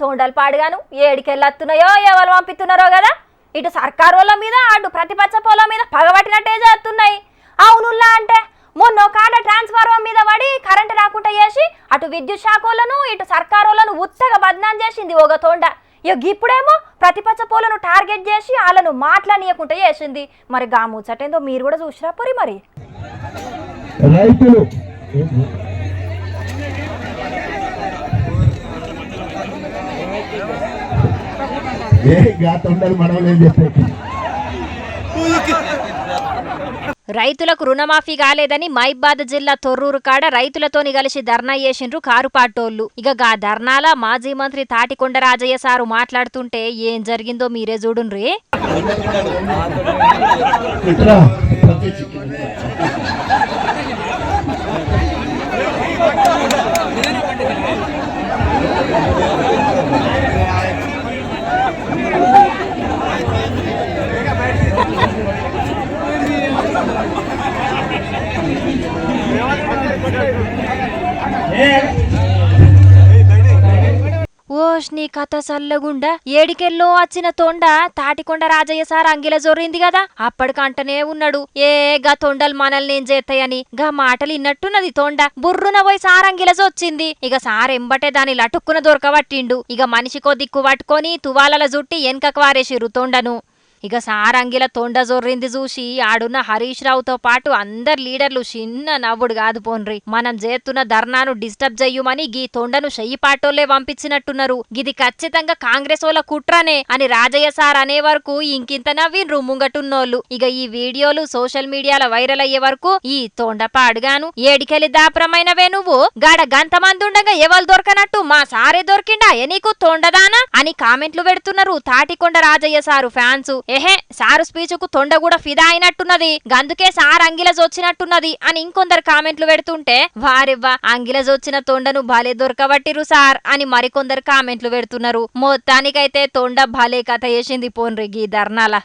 తోండలు పాడుగాను ఏడికెళ్ళత్తున్నాయో ఎవరు పంపిస్తున్నారో కదా. ఇటు సర్కారు వాళ్ళ మీద అటు ప్రతిపక్ష పొలం మీద పగబట్టినట్టే చేస్తున్నాయి. అవునుల్లా అంటే మొన్న ఒక ఆడ ట్రాన్స్ఫార్మర్ మీద పడి కరెంట్ రాకుండా చేసి అటు విద్యుత్ శాఖలను ఇటు సర్కారు వాళ్ళను ఉత్తగా బదనాం చేసింది ఒక తోండ. ఇక ఇప్పుడేమో ప్రతిపక్ష పోలను టార్గెట్ చేసి వాళ్ళను మాట్లాడనీయకుండా చేసింది. మరి గా ముచ్చటేందో మీరు కూడా చూసిరా పోరి మరి. రైతులు ఏ చెప్పేది. రైతులకు రుణమాఫీ కాలేదని మైబాద్ జిల్లా తొర్రూరు కాడ రైతులతోని కలిసి ధర్నా చేసిండ్రు కారు పాటోళ్ళు ఇక గా ధర్నాల మాజీ మంత్రి తాటికొండ రాజయ్య సారు మాట్లాడుతుంటే ఏం జరిగిందో మీరే చూడుండ్రి. ఓష్ నీ కథ సల్లగుండా ఏడికెల్లో వచ్చిన తొండ తాటికొండ రాజయ్య సార్ అంగిల జొర్రింది కదా అప్పటికంటనే ఉన్నాడు. ఏ గా తొండలు మనల్ని ఏం చేస్తాయని గా మాటలు ఇన్నట్టున్నది తొండ. బుర్రున పోయి సార్ అంగిలజొచ్చింది ఇక సార్ ఎంబటే దాని లటుక్కున దొరకబట్టిండు. ఇక మనిషికో దిక్కు పట్టుకొని తువాలల జుట్టి వెనకకు వారేసిరు తొండను. ఇక సారంగిల తొండ జొర్రింది చూసి ఆడున్న హరీష్ రావుతో పాటు అందరు లీడర్లు చిన్న నవ్వుడు కాదు పోన్రి. మనం చేస్తున్న ధర్నాను డిస్టర్బ్ చెయ్యమని గీ తొండను చెయ్యి పాటోళ్ళే పంపించినట్టున్నారు. గిది ఖచ్చితంగా కాంగ్రెస్ వాళ్ళ కుట్రనే అని రాజయ్య సార్ అనే వరకు ఇంకింత నవ్విండ్రు ముంగటున్నోళ్ళు. ఇక ఈ వీడియోలు సోషల్ మీడియాలో వైరల్ అయ్యే వరకు ఈ తొండపాడుగాను ఏడికెళ్ళి దాపరమైనవే నువ్వు? గాడ గంత ఉండగా ఎవరు దొరకనట్టు? మా సారే దొరికిండా? ఎనీకు నీకు తొండదానా? అని కామెంట్లు పెడుతున్నారు తాటికొండ రాజయ్య సారు ఫ్యాన్స్. ఎహే సారు స్పీచ్కు తొండ కూడా ఫిదా అయినట్టున్నది. గందుకే సార్ అంగిలజ్ వచ్చినట్టున్నది అని ఇంకొందరు కామెంట్లు పెడుతుంటే వారెవ్వా అంగిలజ్ వచ్చిన తొండను భలే దొరకబట్టిరు సార్ అని మరికొందరు కామెంట్లు పెడుతున్నారు. మొత్తానికైతే తొండ భలే కథ చేసింది పోన్రి గీ ధర్నాల.